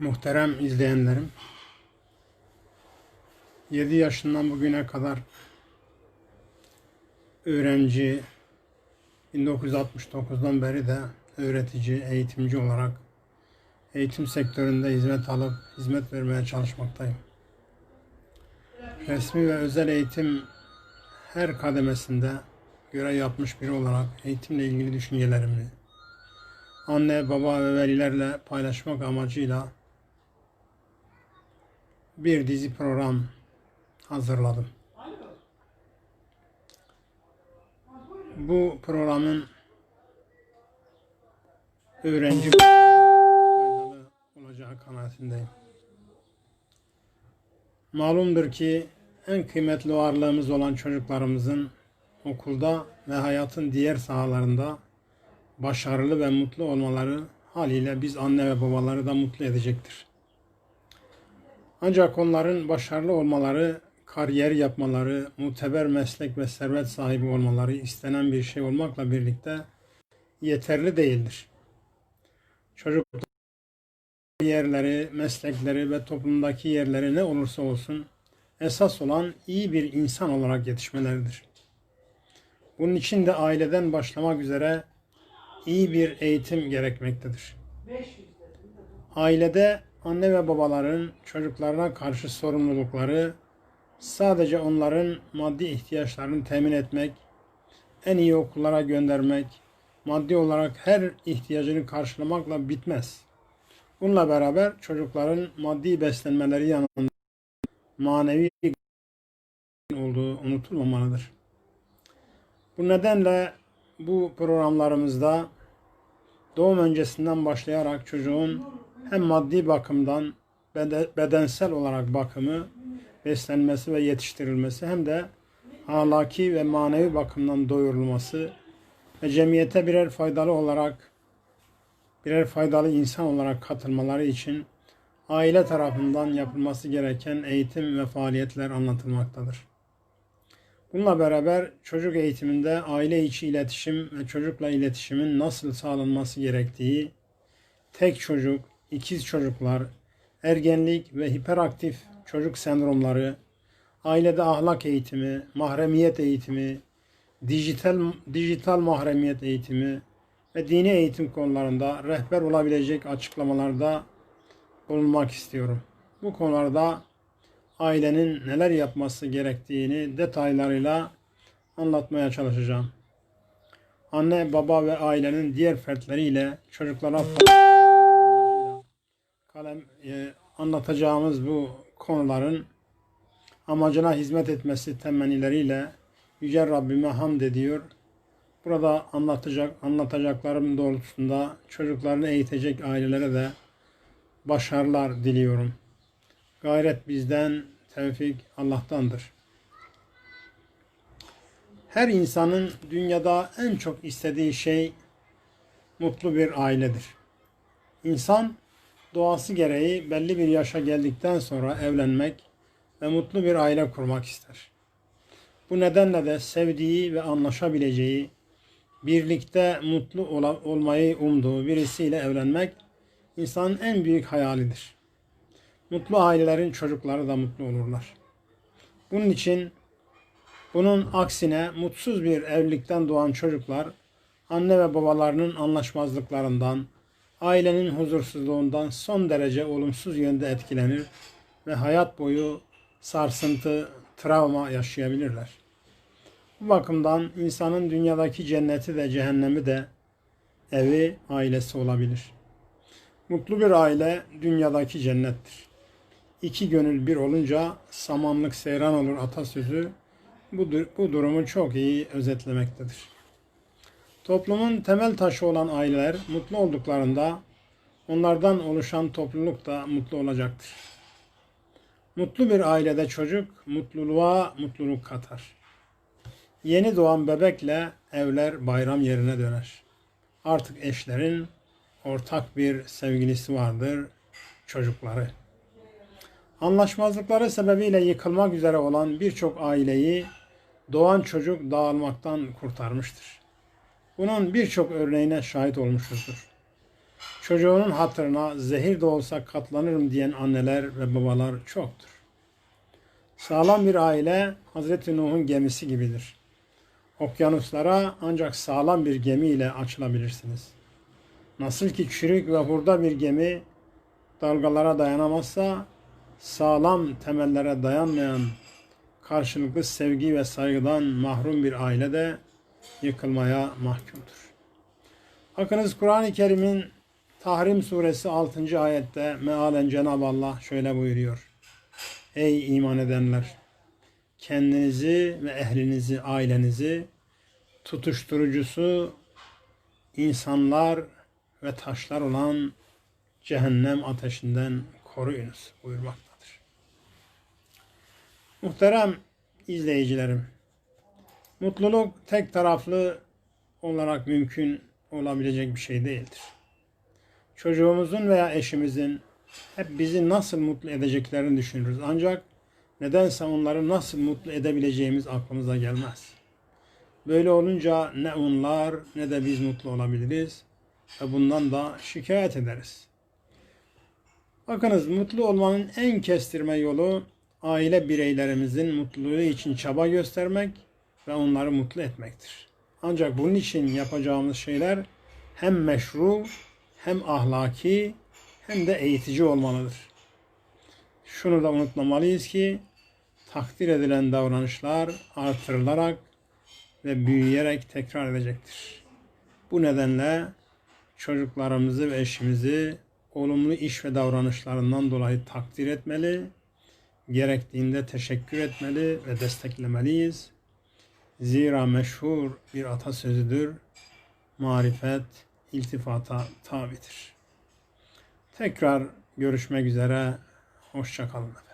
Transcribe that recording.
Muhterem izleyenlerim, 7 yaşından bugüne kadar öğrenci, 1969'dan beri de öğretici, eğitimci olarak eğitim sektöründe hizmet alıp hizmet vermeye çalışmaktayım. Resmi ve özel eğitim her kademesinde görev yapmış biri olarak eğitimle ilgili düşüncelerimi anne, baba ve velilerle paylaşmak amacıyla bir dizi program hazırladım. Bu programın öğrenci faydalı olacağı kanaatindeyim. Malumdur ki en kıymetli varlığımız olan çocuklarımızın okulda ve hayatın diğer sahalarında başarılı ve mutlu olmaları haliyle biz anne ve babaları da mutlu edecektir. Ancak onların başarılı olmaları, kariyer yapmaları, muteber meslek ve servet sahibi olmaları istenen bir şey olmakla birlikte yeterli değildir. Çocuk yerleri, meslekleri ve toplumdaki yerleri ne olursa olsun esas olan iyi bir insan olarak yetişmeleridir. Bunun için de aileden başlamak üzere iyi bir eğitim gerekmektedir. Ailede anne ve babaların çocuklarına karşı sorumlulukları sadece onların maddi ihtiyaçlarını temin etmek, en iyi okullara göndermek, maddi olarak her ihtiyacını karşılamakla bitmez. Bununla beraber çocukların maddi beslenmeleri yanında manevi olduğu unutulmamalıdır. Bu nedenle bu programlarımızda doğum öncesinden başlayarak çocuğun hem maddi bakımdan bedensel olarak bakımı, beslenmesi ve yetiştirilmesi hem de ahlaki ve manevi bakımdan doyurulması ve cemiyete birer faydalı olarak birer faydalı insan olarak katılmaları için aile tarafından yapılması gereken eğitim ve faaliyetler anlatılmaktadır. Bununla beraber çocuk eğitiminde aile içi iletişim ve çocukla iletişimin nasıl sağlanması gerektiği, tek çocuk, ikiz çocuklar, ergenlik ve hiperaktif çocuk sendromları, ailede ahlak eğitimi, mahremiyet eğitimi, dijital dijital mahremiyet eğitimi ve dini eğitim konularında rehber olabilecek açıklamalarda bulunmak istiyorum. Bu konularda ailenin neler yapması gerektiğini detaylarıyla anlatmaya çalışacağım. Anne, baba ve ailenin diğer fertleriyle çocuklara kalem e, anlatacağımız bu konuların amacına hizmet etmesi temennileriyle Yüce Rabbime hamd ediyor. Burada anlatacak anlatacaklarım doğrultusunda çocuklarını eğitecek ailelere de başarılar diliyorum. Gayret bizden, tevfik Allah'tandır. Her insanın dünyada en çok istediği şey mutlu bir ailedir. İnsan doğası gereği belli bir yaşa geldikten sonra evlenmek ve mutlu bir aile kurmak ister. Bu nedenle de sevdiği ve anlaşabileceği, birlikte mutlu olmayı umduğu birisiyle evlenmek insanın en büyük hayalidir. Mutlu ailelerin çocukları da mutlu olurlar. Bunun için bunun aksine mutsuz bir evlilikten doğan çocuklar anne ve babalarının anlaşmazlıklarından, ailenin huzursuzluğundan son derece olumsuz yönde etkilenir ve hayat boyu sarsıntı, travma yaşayabilirler. Bu bakımdan insanın dünyadaki cenneti de cehennemi de evi, ailesi olabilir. Mutlu bir aile dünyadaki cennettir. İki gönül bir olunca samanlık seyran olur atasözü bu, bu durumu çok iyi özetlemektedir. Toplumun temel taşı olan aileler mutlu olduklarında onlardan oluşan topluluk da mutlu olacaktır. Mutlu bir ailede çocuk mutluluğa mutluluk katar. Yeni doğan bebekle evler bayram yerine döner. Artık eşlerin ortak bir sevgilisi vardır, çocukları. Anlaşmazlıkları sebebiyle yıkılmak üzere olan birçok aileyi doğan çocuk dağılmaktan kurtarmıştır. Bunun birçok örneğine şahit olmuşuzdur. Çocuğunun hatırına zehir de olsa katlanırım diyen anneler ve babalar çoktur. Sağlam bir aile Hazreti Nuh'un gemisi gibidir. Okyanuslara ancak sağlam bir gemi ile açılabilirsiniz. Nasıl ki çürük ve hurda bir gemi dalgalara dayanamazsa, sağlam temellere dayanmayan karşılıklı sevgi ve saygıdan mahrum bir aile de yıkılmaya mahkumdur. Bakınız Kur'an-ı Kerim'in Tahrim suresi 6. ayette mealen Cenab-ı Allah şöyle buyuruyor. Ey iman edenler! Kendinizi ve ehlinizi, ailenizi tutuşturucusu insanlar ve taşlar olan cehennem ateşinden koruyunuz buyurmaktadır. Muhterem izleyicilerim, mutluluk tek taraflı olarak mümkün olabilecek bir şey değildir. Çocuğumuzun veya eşimizin hep bizi nasıl mutlu edeceklerini düşünürüz. Ancak nedense onları nasıl mutlu edebileceğimiz aklımıza gelmez. Böyle olunca ne onlar ne de biz mutlu olabiliriz ve bundan da şikayet ederiz. Bakınız mutlu olmanın en kestirme yolu aile bireylerimizin mutluluğu için çaba göstermek ve onları mutlu etmektir. Ancak bunun için yapacağımız şeyler hem meşru hem ahlaki hem de eğitici olmalıdır. Şunu da unutmamalıyız ki takdir edilen davranışlar artırılarak ve büyüyerek tekrar edecektir. Bu nedenle çocuklarımızı ve eşimizi olumlu iş ve davranışlarından dolayı takdir etmeli, gerektiğinde teşekkür etmeli ve desteklemeliyiz. Zira meşhur bir atasözüdür. Marifet iltifata tabidir. Tekrar görüşmek üzere. Hoşçakalın efendim.